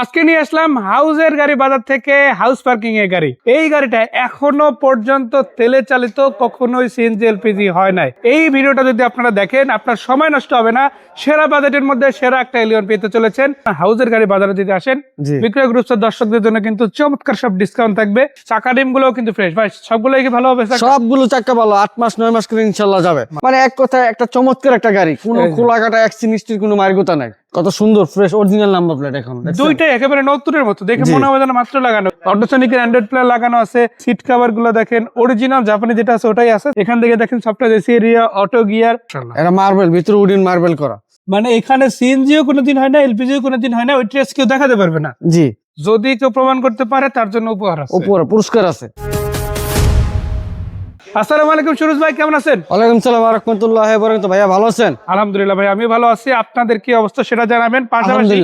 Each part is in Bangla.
আজকে নিয়ে আসলাম হাউসের গাড়ি বাজার থেকে হাউস পার্কিং এর গাড়ি। এই গাড়িটা এখনও পর্যন্ত তেলে চালিত কখনোই সিএনজি এলপিজি হয় নাই। এই ভিডিওটা যদি আপনারা দেখেন আপনার সময় নষ্ট হবে না। সেরা বাজেটের মধ্যে সেরা একটা এলিয়ন পেতে চলেছেন। হাউসের গাড়ি বাজারে যদি আসেন বিক্রয় গ্রুপের দর্শকদের জন্য কিন্তু চমৎকার সব ডিসকাউন্ট থাকবে। চাকা ডিমগুলো কিন্তু ফ্রেশ ভাই সবগুলোই কি ভালো হবে চাকা? সবগুলো চাক্কা ভালো। আট মাস নয় মাস করে ইনশাল্লাহ যাবে। মানে এক কথায় একটা চমৎকার একটা গাড়ি। কোনো। খোলা কাটা অ্যাক্সিনিস্টির কোনো মার্গতা নাই। কত সুন্দর ফ্রেশ অরিজিনাল নাম্বার প্লেট এখন? দুইটাই একেবারে নতুনের মতো দেখে মনে হবে যেন মাত্র লাগানো। অটোসনিকের অ্যান্ড্রয়েড প্লেয়ার লাগানো আছে সিট কভারগুলো দেখেন অরিজিনাল জাপানি যেটা আছে ওটাই আছে। এখান থেকে দেখেন সবটা এসি এরিয়া অটো গিয়ার এটা মার্বেল ভিতরে উডিন মার্বেল করা। মানে এখানে সিএনজিও কোনোদিন হয় না এলপিজিও কোনোদিন হয় না ওই ট্রেস কেউ দেখাতে পারবে না। জি। যদি কেউ প্রমাণ করতে পারে তার জন্য উপহার আছে। উপরে পুরস্কার আছে। আসসালামু আলাইকুম সুরজ ভাই কেমন আছেন? ওয়ালাইকুম সালাম রহমতুল্লাহ বরকত ভাইয়া ভালো আছেন? আলহামদুলিল্লাহ ভাই আমি ভালো আছি। আপনাদের কি অবস্থা সেটা জানাবেন। পাশাপাশি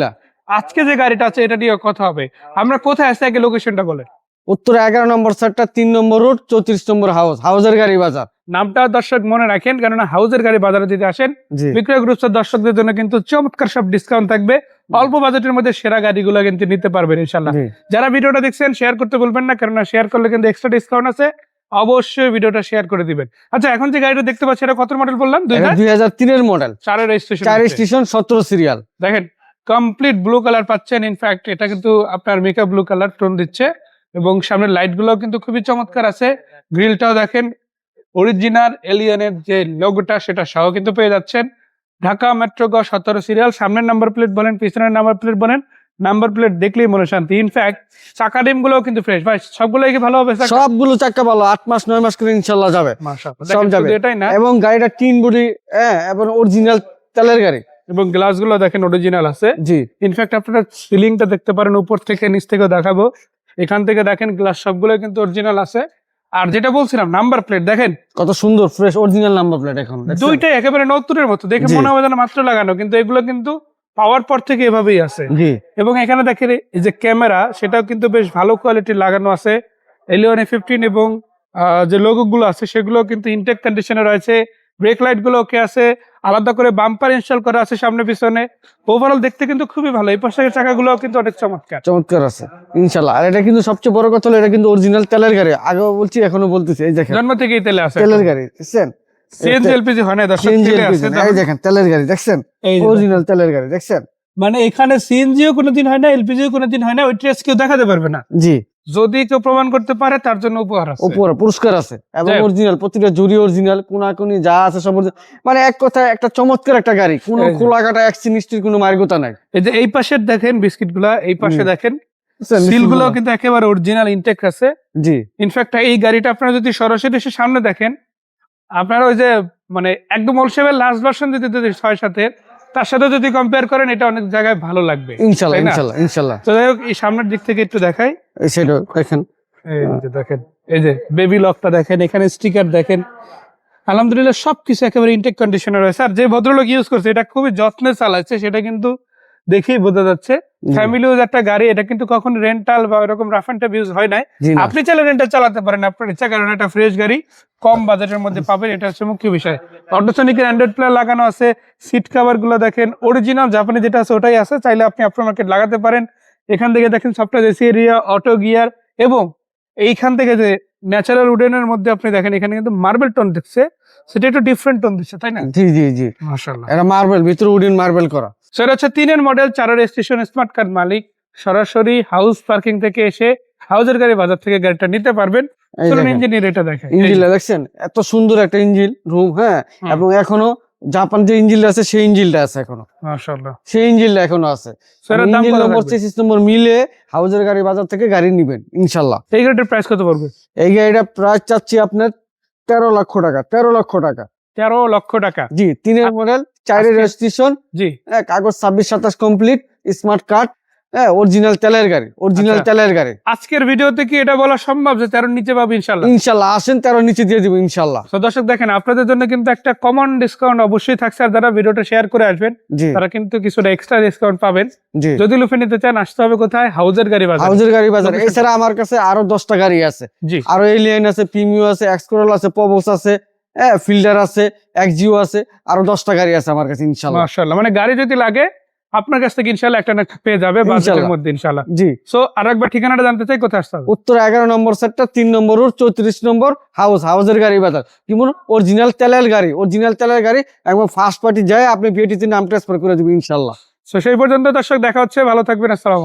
আজকে যে গাড়িটা আছে এটা নিয়ে কথা হবে। আমরা কোথায় আসছি আগে লোকেশনটা বলেন। উত্তর এগারো নম্বর সেক্টর তিন নম্বর রোড চৌত্রিশ নম্বর হাউস গাড়ি বাজার। নামটা দর্শক মনে রাখেন কেননা হাউসের গাড়ি বাজারে যদি আসেন বিক্রয় গ্রুপের দর্শকদের জন্য কিন্তু চমৎকার সব ডিসকাউন্ট থাকবে। অল্প বাজেটের মধ্যে সেরা গাড়িগুলো কিন্তু নিতে পারবেন ইনশাল্লাহ যারা ভিডিওটা দেখছেন শেয়ার করতে বলবেন না কেননা শেয়ার করলে কিন্তু এক্সট্রা ডিসকাউন্ট আছে। অবশ্যই ভিডিওটা শেয়ার করে দিবেন। আচ্ছা এখন যে গাড়িটা দেখতে পাচ্ছি এটা কত মডেল বললাম দুই হাজার? তিনের মডেল চারের রেজিস্ট্রেশন চার স্টেশন সতেরো সিরিয়াল দেখেন কমপ্লিট ব্লু কালার পাচ্ছেন। ইনফ্যাক্ট এটা কিন্তু আপনার মেকআপ ব্লু কালার টোন দিচ্ছে। এবং সামনের লাইটগুলো কিন্তু খুবই চমৎকার আছে। গ্রিলটাও দেখেন অরিজিনাল এলিয়নের যে লোগোটা সেটা সহ কিন্তু পেয়ে যাচ্ছেন। ঢাকা মেট্রো গ সতেরো সিরিয়াল সামনের নাম্বার প্লেট বলেন পিছনের নাম্বার প্লেট বলেন। নাম্বার প্লেট দেখলেই মনে শান্তি। ইনফ্যাক্ট চাকা ডিমগুলো কিন্তু ফ্রেশ ভাই সবগুলোই কি ভালো হবে সবগুলো চাক্কা ভালো। আট মাস নয় মাস করে ইনশাল্লাহ যাবে। সব যাবে। এটাই না। এবং গাড়িটা টিন বডি হ্যাঁ এবং অরিজিনাল তেলের গাড়ি। এবং গ্লাসগুলো দেখেন অরিজিনাল আছে। জি। ইনফ্যাক্ট আপনারা সিলিংটা দেখতে পারেন উপর থেকে নিচ থেকে দেখাবো। এখান থেকে দেখেন গ্লাস সবগুলো কিন্তু অরিজিনাল আছে। আর যেটা বলছিলাম নাম্বার প্লেট দেখেন। কত সুন্দর ফ্রেশ অরিজিনাল নাম্বার প্লেট এখন? দুইটাই একেবারে নতুনের মতো। দেখে মনে হবে যেন মাত্র লাগানো কিন্তু এগুলো কিন্তু পাওয়ার পর থেকে এভাবেই আছে। এবং এখানে দেখেন এই যে ক্যামেরা সেটাও কিন্তু বেশ ভালো কোয়ালিটির লাগানো আছে। এলিওন ফিফটিন এবং যে লোগো গুলো আছে সেগুলো কিন্তু ইনটেক কন্ডিশনে রয়েছে। ব্রেক লাইটগুলো ওকে আছে। আলাদা করে বাম্পার ইনস্টল করা আছে সামনে পিছনে। ওভারঅল দেখতে কিন্তু খুবই ভালো। এই পাশের চাকাগুলো কিন্তু অনেক চমৎকার। চমৎকার আছে। ইনশাল্লাহ আর এটা কিন্তু সবচেয়ে বড় কথা হলো এটা কিন্তু অরিজিনাল তেলের গাড়ি। আগেও বলছি এখনও বলতেছি। এই দেখেন। জন্ম থেকেই তেলে আছে। তেলের গাড়ি দেখছেন সিএনজি এলপিজি হয় না দর্শক সিএনজি এই দেখেন তেলের গাড়ি দেখছেন? অরিজিনাল তেলের গাড়ি দেখছেন? মানে এখানে সিএনজিও কোনোদিন হয় না এলপিজিও কোনোদিন হয় না ওই ট্রেস কেউ দেখাতে পারবে না। জি। যদি কেউ প্রমাণ করতে পারে তার জন্য উপহার আছে। উপরে পুরস্কার আছে। এবং অরিজিনাল প্রতিটা জুড়ি অরিজিনাল কোনাকুনি যা আছে সব মানে এক কথায় একটা চমৎকার একটা গাড়ি কোনো। খোলা কাটা অ্যাক্সিনিস্টির কোনো মার্গতা নাই। এই যে এই পাশের দেখেন বিস্কিটগুলা এই পাশে দেখেন? সিলগুলো। কিন্তু একেবারে অরিজিনাল ইনটেক আছে। জি। ইনফ্যাক্ট এই গাড়িটা আপনারা যদি সরাসরি এসে সামনে দেখেন আপনারা ওই যে মানে একদম ওলসেবের লাস্ট ভার্সন যদি যদি ছয় সাথে তার সাথে যদি কম্পেয়ার করেন এটা অনেক জায়গায় ভালো লাগবে। ইনশাল্লাহ? ইনশাল্লাহ ইনশাল্লাহ। তো যাই হোক এই সামনের দিক থেকে একটু দেখাই। সেটা দেখেন। এই যে দেখেন এই যে বেবি লকটা দেখেন এখানে স্টিকার দেখেন। আলহামদুলিল্লাহ সবকিছু একেবারে ইনটেক কন্ডিশনে রয়েছে। আর যে ভদ্রলোক ইউজ করছে এটা খুবই যত্নে চালাচ্ছে সেটা কিন্তু দেখেই বোঝা যাচ্ছে। জি, ফ্যামিলি ইউজ একটা গাড়ি এটা কিন্তু কখনো রেন্টাল বা এরকম রাফ এন্ড টাফ ইউজ হয় নাই। আপনি চাইলে রেন্টাল চালাতে পারেন আপনার ইচ্ছা কারণ এটা ফ্রেশ গাড়ি কম বাজেটের মধ্যে পাবেন এটা হচ্ছে মুখ্য বিষয়। অটোসনিকের অ্যান্ড্রয়েড প্লেয়ার লাগানো আছে সিট কভারগুলো দেখেন অরিজিনাল জাপানি যেটা আছে ওটাই আছে চাইলে আপনি আফটার মার্কেট লাগাতে পারেন। এখান থেকে দেখেন সবটা এসি এরিয়া অটো গিয়ার এবং এইখান থেকে যে ন্যাচারাল উডেনের মধ্যে আপনি দেখেন এখানে কিন্তু মার্বেল টোন দিচ্ছে সেটা একটু ডিফারেন্ট টোন দিচ্ছে তাই না? জি জি জি। মাশাআল্লাহ। এটা মার্বেল ভিতরে উডেন মার্বেল করা। সেটা হচ্ছে তিনের মডেল চারের স্টেশন স্মার্ট কার্ড মালিক। সরাসরি হাউস পার্কিং থেকে এসে হাউজের গাড়ি বাজার থেকে গাড়িটা নিতে পারবেন। চলুন ইঞ্জিনের এটা দেখেন ইঞ্জিনটা দেখছেন? এত সুন্দর একটা ইঞ্জিন রুম হ্যাঁ? এবং এখনও জাপান যে ইঞ্জিনটা আছে সেই ইঞ্জিনটা আছে এখনও। মাশাআল্লাহ। সেই ইঞ্জিনটা এখনও আছে। ইঞ্জিন নম্বর? চেসিস নম্বর মিলে হাউজের গাড়ি বাজার থেকে গাড়ি নিবেন ইনশাল্লাহ এই গাড়িটার প্রাইস কত পড়বে? এই গাড়িটা প্রাইস চাচ্ছি আপনার তেরো লক্ষ টাকা তেরো লক্ষ টাকা। তেরো লক্ষ টাকা। জি তিনের মডেল চারের রেজিস্ট্রেশন জি। কাগজ ছাব্বিশ সাতাশ কমপ্লিট স্মার্ট কার্ড হ্যাঁ অরিজিনাল তেলের গাড়ি অরিজিনাল আচ্ছা। তেলের গাড়ি। আজকের ভিডিওতে কি এটা বলা সম্ভব যে তেরোর নিচে পাবে ইনশাল্লাহ ইনশাল্লাহ আসেন নিচে দিয়ে দিব ইনশাল্লাহ তো দর্শক দেখেন আপনাদের জন্য কিন্তু একটা কমন ডিসকাউন্ট অবশ্যই থাকছে আর যারা ভিডিওটা শেয়ার করে আসবেন তারা কিন্তু কিছুটা এক্সট্রা ডিসকাউন্ট পাবেন। যদি লুফে নিতে চান আসতে হবে কোথায়? হাউজের গাড়ি বাজার। হাউজের গাড়ি বাজার। এছাড়া আমার কাছে আরও দশটা গাড়ি আছে। আরও এলিয়ান আছে প্রিমিও আছে এক্সকোরল আছে পবস আছে হ্যাঁ ফিল্ডার আছে এক্সজিও আছে আরও দশটা গাড়ি আছে আমার কাছে ইনশাল্লাহ মাশাআল্লাহ। মানে গাড়ি যদি লাগে আপনার কাছ থেকে ইনশাল্লাহ একটা না পেয়ে যাবে বাজেটের মধ্যে ইনশাল্লাহ জি। সো আর একবার ঠিকানাটা জানতে চাই কোথায় আসতে হবে? উত্তর এগারো নম্বর সেটটা তিন নম্বর রোড চৌত্রিশ নম্বর হাউস হাউসের গাড়ি বাজার। কি বলুন? অরিজিনাল তেলের গাড়ি অরিজিনাল তেলের গাড়ি একবার ফার্স্ট পার্টি যায় আপনি ভিএটিতে নাম ট্রান্সফার করে দেবেন ইনশাল্লাহ সো সেই পর্যন্ত দর্শক দেখা হচ্ছে ভালো থাকবেন আসসালাম